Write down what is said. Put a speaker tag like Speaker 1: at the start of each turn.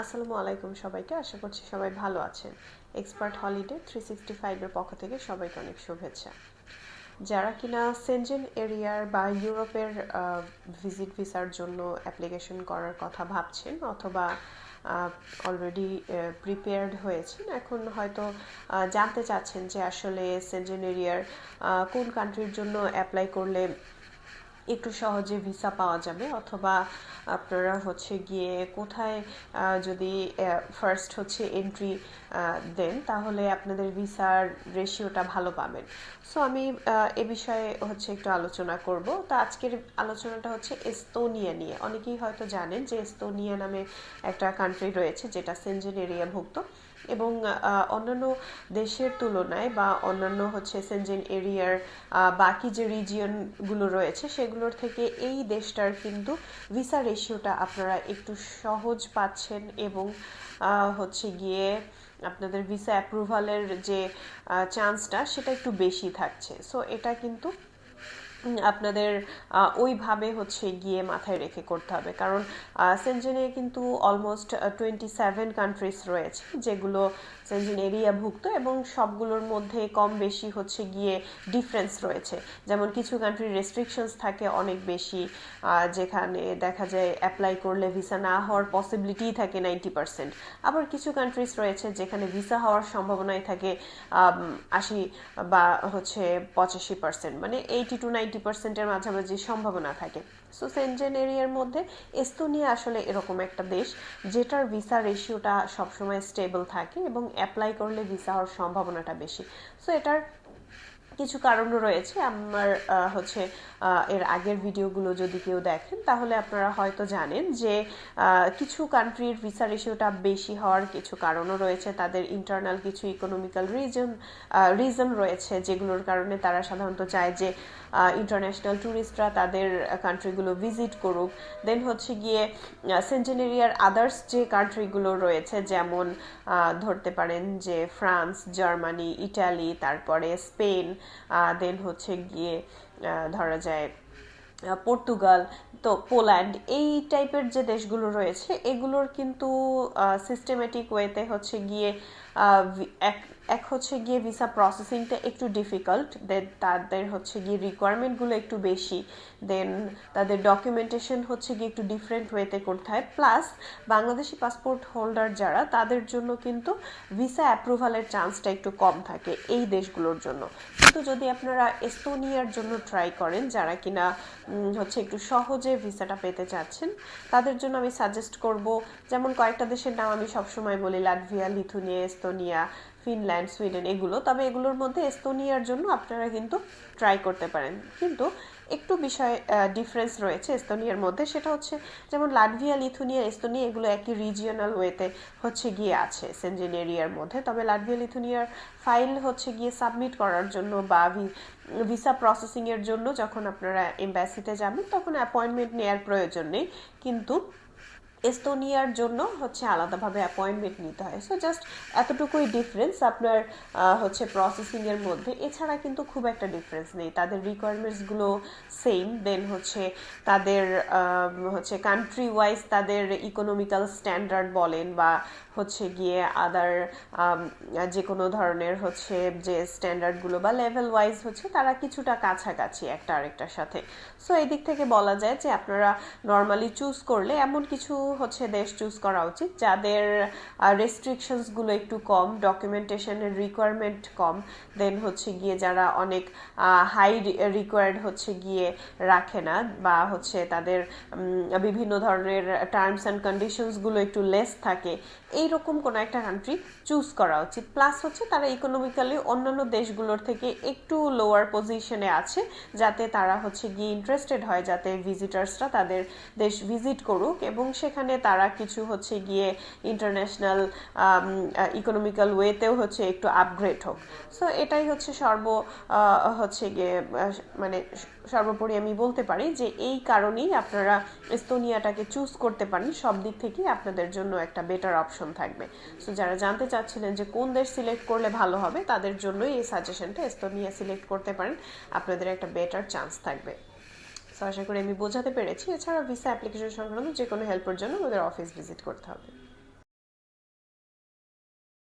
Speaker 1: আসসালামু আলাইকুম সবাইকে, আশা করছি সবাই ভালো আছেন। এক্সপার্ট হলিডে থ্রি সিক্সটি ফাইভের পক্ষ থেকে সবাইকে অনেক শুভেচ্ছা। যারা কিনা সেনজেন এরিয়ার বা ইউরোপের ভিজিট ভিসার জন্য অ্যাপ্লিকেশন করার কথা ভাবছেন অথবা অলরেডি প্রিপেয়ার্ড হয়েছেন, এখন হয়তো জানতে চাচ্ছেন যে আসলে সেনজেন এরিয়ার কোন কান্ট্রির জন্য অ্যাপ্লাই করলে একটু সহজে ভিসা পাওয়া যাবে, অথবা আপনারা হচ্ছে গিয়ে কোথায় যদি ফার্স্ট হচ্ছে এন্ট্রি দেন, তাহলে আপনাদের ভিসার রেশিওটা ভালো পাবেন। সো আমি এ বিষয়ে হচ্ছে একটু আলোচনা করব। তো আজকের আলোচনাটা হচ্ছে এস্তোনিয়া নিয়ে। অনেকেই হয়তো জানেন যে এস্তোনিয়া নামে একটা কান্ট্রি রয়েছে, যেটা সেনজেন এরিয়াভুক্ত এবং অন্যান্য দেশের তুলনায় বা অন্যান্য হচ্ছে সেনজেন এরিয়ার বাকি যে রিজিয়নগুলো রয়েছে সেগুলোর থেকে এই দেশটার কিন্তু ভিসা রেশিওটা আপনারা একটু সহজ পাচ্ছেন এবং হচ্ছে গিয়ে আপনাদের ভিসা অ্যাপ্রুভালের যে চান্সটা সেটা একটু বেশি থাকছে। সো এটা কিন্তু আপনাদের ওইভাবে হচ্ছে গিয়ে মাথায় রেখে করতে হবে। কারণ সেনজেনে কিন্তু অলমোস্ট টোয়েন্টি সেভেন কান্ট্রিজ রয়েছে, যেগুলো সেনজেন এরিয়াভুক্ত এবং সবগুলোর মধ্যে কম বেশি হচ্ছে গিয়ে ডিফারেন্স রয়েছে। যেমন কিছু কান্ট্রির রেস্ট্রিকশনস থাকে অনেক বেশি যেখানে দেখা যায় অ্যাপ্লাই করলে ভিসা না হওয়ার পসিবিলিটি থাকে নাইনটি পার্সেন্ট আবার কিছু কান্ট্রিজ রয়েছে যেখানে ভিসা হওয়ার সম্ভাবনাই থাকে আশি বা হচ্ছে পঁচাশি পার্সেন্ট মানে এইটি টু নাইনটি পার্সেন্টের মাঝামাঝি সম্ভাবনা থাকে। সো সেনজেন এরিয়ার মধ্যে এস্তোনিয়া আসলে এরকম একটা দেশ, যেটার ভিসা রেশিওটা সবসময় স্টেবল থাকে এবং অ্যাপ্লাই করলে ভিসা হওয়ার সম্ভাবনাটা বেশি। সো এটার কিছু কারণও রয়েছে। আমার হচ্ছে এর আগের ভিডিওগুলো যদি কেউ দেখেন, তাহলে আপনারা হয়তো জানেন যে কিছু কান্ট্রির ভিসা রেশিওটা বেশি হওয়ার কিছু কারণও রয়েছে। তাদের ইন্টারনাল কিছু ইকোনমিক্যাল রিজন রিজন রয়েছে যেগুলোর কারণে তারা সাধারণত চায় যে ইন্টারন্যাশনাল ট্যুরিস্টরা তাদের কান্ট্রিগুলো ভিজিট করুক। দেন হচ্ছে গিয়ে সেন্টেন এরিয়ার আদার্স যে কান্ট্রিগুলো রয়েছে, যেমন ধরতে পারেন যে ফ্রান্স জার্মানি ইটালি তারপরে স্পেন দেন হচ্ছে গিয়ে ধরা যায় পর্তুগাল, তো পোল্যান্ড, এই টাইপের যে দেশগুলো রয়েছে, এগুলোর কিন্তু সিস্টেমেটিক ওয়েতে হচ্ছে গিয়ে এক এক হচ্ছে গিয়ে ভিসা প্রসেসিংটা একটু ডিফিকাল্ট দেন তাদের হচ্ছে গিয়ে রিকোয়ারমেন্টগুলো একটু বেশি দেন তাদের ডকুমেন্টেশন হচ্ছে গিয়ে একটু ডিফারেন্ট ওয়েতে করতে হয় প্লাস বাংলাদেশি পাসপোর্ট হোল্ডার যারা, তাদের জন্য কিন্তু ভিসা অ্যাপ্রুভালের চান্সটা একটু কম থাকে এই দেশগুলোর জন্য। কিন্তু যদি আপনারা এস্তোনিয়ার জন্য ট্রাই করেন, যারা কিনা হচ্ছে একটু সহজে ভিসাটা পেতে চাচ্ছেন। তাদের জন্য আমি সাজেস্ট করব, যেমন কয়েকটা দেশের নাম আমি সবসময় বলি, Latvia, Lithuania, Estonia Finland Sweden এগুলো। তবে এগুলোর মধ্যে এস্তোনিয়ার জন্য আপনারা কিন্তু ট্রাই করতে পারেন। কিন্তু একটু বিষয় ডিফারেন্স রয়েছে এস্তোনিয়ার মধ্যে। সেটা হচ্ছে যেমন লাটভিয়া, লিথুনিয়া, এস্তোনিয়া এগুলো একই রিজিয়নাল ওয়েতে হচ্ছে গিয়ে আছে সেনজেন এরিয়ার মধ্যে। তবে লাটভিয়া, লিথুনিয়ার ফাইল হচ্ছে গিয়ে সাবমিট করার জন্য বা ভিসা প্রসেসিংয়ের জন্য যখন আপনারা এম্বাসিতে যাবেন, তখন অ্যাপয়েন্টমেন্ট নেওয়ার প্রয়োজন নেই। কিন্তু এস্তোনিয়ার জন্য হচ্ছে আলাদাভাবে অ্যাপয়েন্টমেন্ট নিতে হয়। সো জাস্ট এতটুকুই ডিফারেন্স আপনার হচ্ছে প্রসেসিংয়ের মধ্যে। এছাড়া কিন্তু খুব একটা ডিফারেন্স নেই। তাদের রিকোয়ারমেন্টসগুলো সেম দেন হচ্ছে তাদের হচ্ছে কান্ট্রি ওয়াইজ তাদের ইকোনমিক্যাল স্ট্যান্ডার্ড বলেন বা হচ্ছে গিয়ে আদার যে কোনো ধরনের হচ্ছে যে স্ট্যান্ডার্ডগুলো বা লেভেল ওয়াইজ হচ্ছে তারা কিছুটা কাছাকাছি একটা আরেকটার সাথে। সো এই দিক থেকে বলা যায় যে আপনারা নর্মালি চুজ করলে এমন কিছু হচ্ছে দেশ চুজ করা উচিত। যাদের রেস্ট্রিকশনসগুলো একটু কম ডকুমেন্টেশনের রিকোয়ারমেন্ট কম দেন হচ্ছে গিয়ে যারা অনেক হাই রিকোয়ার্ড হচ্ছে গিয়ে রাখে না বা হচ্ছে তাদের বিভিন্ন ধরনের টার্মস অ্যান্ড কন্ডিশনসগুলো একটু লেস থাকে, এইরকম কোনো একটা কান্ট্রি চুজ করা উচিত। প্লাস হচ্ছে তারা ইকোনমিক্যালি অন্যান্য দেশগুলোর থেকে একটু লোয়ার পজিশনে আছে, যাতে তারা হচ্ছে গিয়ে ইন্টারেস্টেড হয়, যাতে ভিজিটার্সরা তাদের দেশ ভিজিট করুক এবং সেখানে তারা কিছু হচ্ছে গিয়ে ইন্টারন্যাশনাল ইকোনমিক্যাল ওয়েতেও হচ্ছে একটু আপগ্রেড হোক। সো এটাই হচ্ছে সর্ব হচ্ছে গিয়ে মানে সর্বোপরি আমি বলতে পারি যে এই কারণেই আপনারা এস্তোনিয়াটাকে চুজ করতে পারেন। সব দিক থেকেই আপনাদের জন্য একটা বেটার অপশন থাকবে। সো যারা জানতে চাচ্ছিলেন যে কোন দেশ সিলেক্ট করলে ভালো হবে, তাদের জন্যই এই সাজেশনটা এস্তোনিয়া সিলেক্ট করতে পারেন। আপনাদের একটা বেটার চান্স থাকবে। সো আশা করি আমি বোঝাতে পেরেছি। এছাড়া ভিসা অ্যাপ্লিকেশন সংক্রান্ত যে কোনো হেল্পের জন্য আমাদের অফিস ভিজিট করতে হবে।